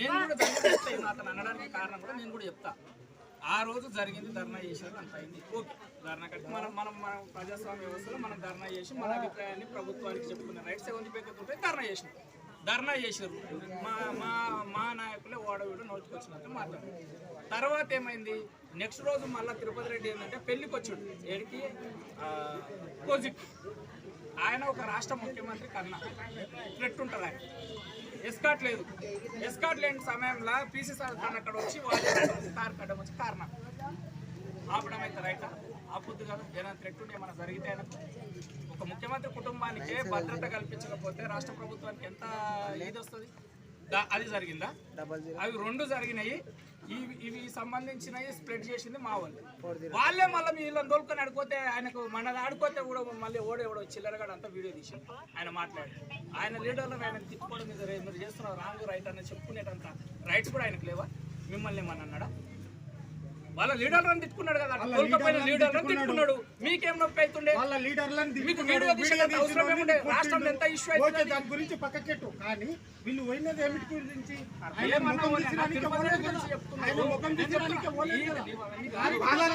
నేను కూడా ధర్నా అతను అనడానికి కారణం కూడా నేను కూడా చెప్తా. ఆ రోజు జరిగింది ధర్నా చేసేది అంత అయింది. ఓకే. ధర్నా కట్టి మనం మనం మన ప్రజాస్వామ్య వ్యవస్థలో మనం ధర్నా చేసి మన అభిప్రాయాన్ని ప్రభుత్వానికి చెప్పుకున్న. రైట్స్ ఎవరి పెట్టుకుంటే ధర్నా చేసినాం. ధర్నా చేసారు మా మా మా నాయకులే ఓడవీడు నోచుకొచ్చినట్టు మాట్లాడారు. తర్వాత ఏమైంది? నెక్స్ట్ రోజు మళ్ళీ తిరుపతి రెడ్డి ఏంటంటే పెళ్ళికి వచ్చాడు. ఏడికి? కోజిక్. ఆయన ఒక రాష్ట్ర ముఖ్యమంత్రి కన్నా. థ్రెట్ ఆయన. ఎస్కాట్ లేదు. ఎస్కాట్ లేని సమయంలో పీసీ సార్ తను అక్కడ వచ్చి వాళ్ళు కార్ కట్టడం వచ్చి కారణం ఆపడం అయితే రైట్ ఆపుద్దు కదా. ఏదైనా థ్రెట్ ఉంటే ఏమైనా జరిగితే ఒక ముఖ్యమంత్రి కుటుంబానికి భద్రత కల్పించకపోతే రాష్ట్ర ప్రభుత్వానికి ఎంత ఇది వస్తుంది? అది జరిగిందా? అవి రెండు జరిగినాయి. ఇవి ఇవి సంబంధించినవి స్ప్రెడ్ చేసింది మా వాళ్ళు. వాళ్ళే మళ్ళీ వీళ్ళని దొరుకుని ఆడుకోతే ఆయనకు మన ఆడుకోతే కూడా మళ్ళీ ఓడేవాడు చిల్లరగాడు అంతా వీడియో తీసి ఆయన మాట్లాడి. ఆయన లీడర్లను ఆయన తిప్పుకోవడం మీద మీరు చేస్తున్నారు. రాంగ్ రైట్ అని చెప్పుకునేటంత రైట్స్ కూడా ఆయనకు లేవా? మిమ్మల్ని ఏమన్నా అన్నాడా? వాళ్ళ లీడర్లను తిట్టుకున్నాడు కదా. కోల్కపోయిన లీడర్లను తిట్టుకున్నాడు. మీకేం నొప్పి అవుతుండే? వాళ్ళ లీడర్లను మీకు వీడియో వీడియో అవసరం ఏముండే? వాళ్ళని రాష్ట్రంలో ఎంత. ఇష్యూ? ఓకే, దాని గురించి పక్కకెట్టు. కానీ వీళ్ళు పోయినది ఏమిటి గురించి?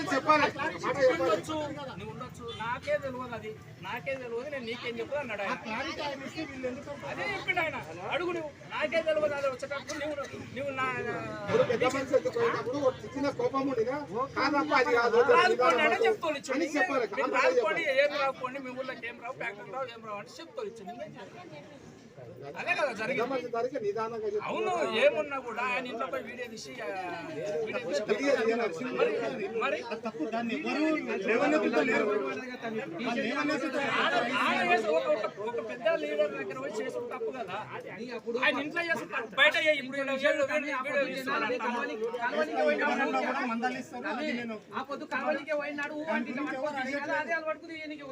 చెప్పాలి. నాకే తెలియదు అది. నాకే తెలియదు నేను నీకేం చెప్పదు అన్నాడు అదే చెప్పిండు ఆయన. అడుగు నువ్వు. నాకే తెలియదు అది వచ్చేటప్పుడు నువ్వు నువ్వు నా చెప్తాను. రాదుకోండి ఏం రాకపోండి మీ ఊళ్ళకి ఏం రావు ఫ్యాక్టరీ రావు ఏం రావు అంటే చెప్తాను ఇచ్చు ఇంకేం చేయాలి? అదే కదా జరిగింది. అవును ఏమున్నా కూడా ఆయన ఇంట్లో పోయి వీడియో తీసి. మరి తప్పు. దాన్ని ఒక పెద్ద లీడర్ దగ్గర పోయి చేసిన తప్పు కదా. ఆయన ఇంట్లో చేసిన బయట ఆ పొద్దు కావలికే పోయినాడు అంటే అదే అలవాటుకు తీయనీకి